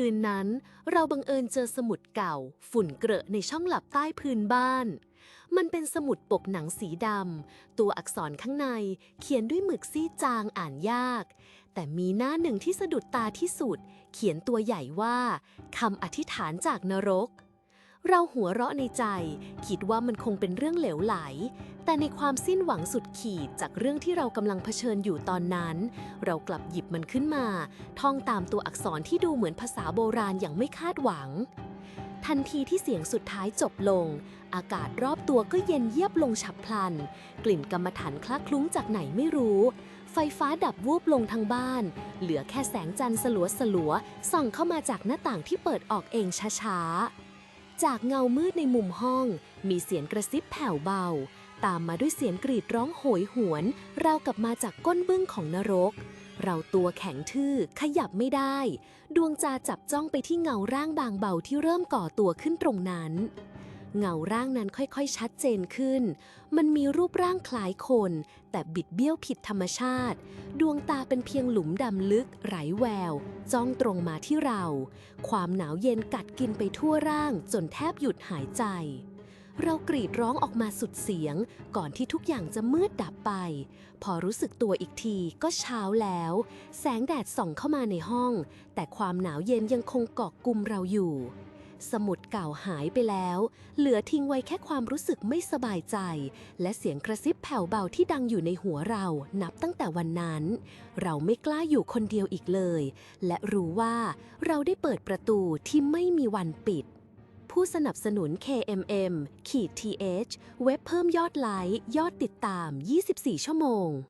คืนนั้น เราบังเอิญเจอสมุดเก่า ฝุ่นเกรอะในช่องหลับใต้พื้นบ้าน มันเป็นสมุดปกหนังสีดำ ตัวอักษรข้างในเขียนด้วยหมึกซีจางอ่านยาก แต่มีหน้าหนึ่งที่สะดุดตาที่สุด เขียนตัวใหญ่ว่าคำอธิษฐานจากนรก เราหัวเราะในใจ คิดว่ามันคงเป็นเรื่องเหลวไหล แต่ในความสิ้นหวังสุดขีดจากเรื่องที่เรากำลังเผชิญอยู่ตอนนั้น เรากลับหยิบมันขึ้นมา ท่องตามตัวอักษรที่ดูเหมือนภาษาโบราณอย่างไม่คาดหวัง ทันทีที่เสียงสุดท้ายจบลง อากาศรอบตัวก็เย็นเยียบลงฉับพลัน กลิ่นกรรมฐานคละคลุ้งจากไหนไม่รู้ไฟฟ้าดับวูบลงทั้งบ้าน เหลือแค่แสงจันทร์สลัวสลัวส่องเข้ามาจากหน้าต่างที่เปิดออกเองช้าๆ จากเงามืดในมุมห้อง มีเสียงกระซิบแผ่วเบา ตามมาด้วยเสียงกรีดร้องโหยหวน เรากลับมาจากก้นบึ้งของนรก เราตัวแข็งทื่อขยับไม่ได้ ดวงจาจับจ้องไปที่เงาร่างบางเบาที่เริ่มก่อตัวขึ้นตรงนั้น เงาร่างนั้นค่อยๆ ชัดเจนขึ้น มันมีรูปร่างคล้ายคน แต่บิดเบี้ยวผิดธรรมชาติ ดวงตาเป็นเพียงหลุมดำลึกไร้แวว จ้องตรงมาที่เรา ความหนาวเย็นกัดกินไปทั่วร่างจนแทบหยุดหายใจ เรากรีดร้องออกมาสุดเสียง ก่อนที่ทุกอย่างจะมืดดับไป พอรู้สึกตัวอีกทีก็เช้าแล้ว แสงแดดส่องเข้ามาในห้อง แต่ความหนาวเย็นยังคงเกาะกลุ่มเราอยู่ สมุดเก่าหายไปแล้ว เหลือทิ้งไว้แค่ความรู้สึกไม่สบายใจ และเสียงกระซิบแผ่วเบาที่ดังอยู่ในหัวเรา นับตั้งแต่วันนั้น เราไม่กล้าอยู่คนเดียวอีกเลย และรู้ว่าเราได้เปิดประตูที่ไม่มีวันปิด ผู้สนับสนุน KMM ขีด th เว็บเพิ่มยอดไลค์ ยอดติดตาม 24 ชั่วโมง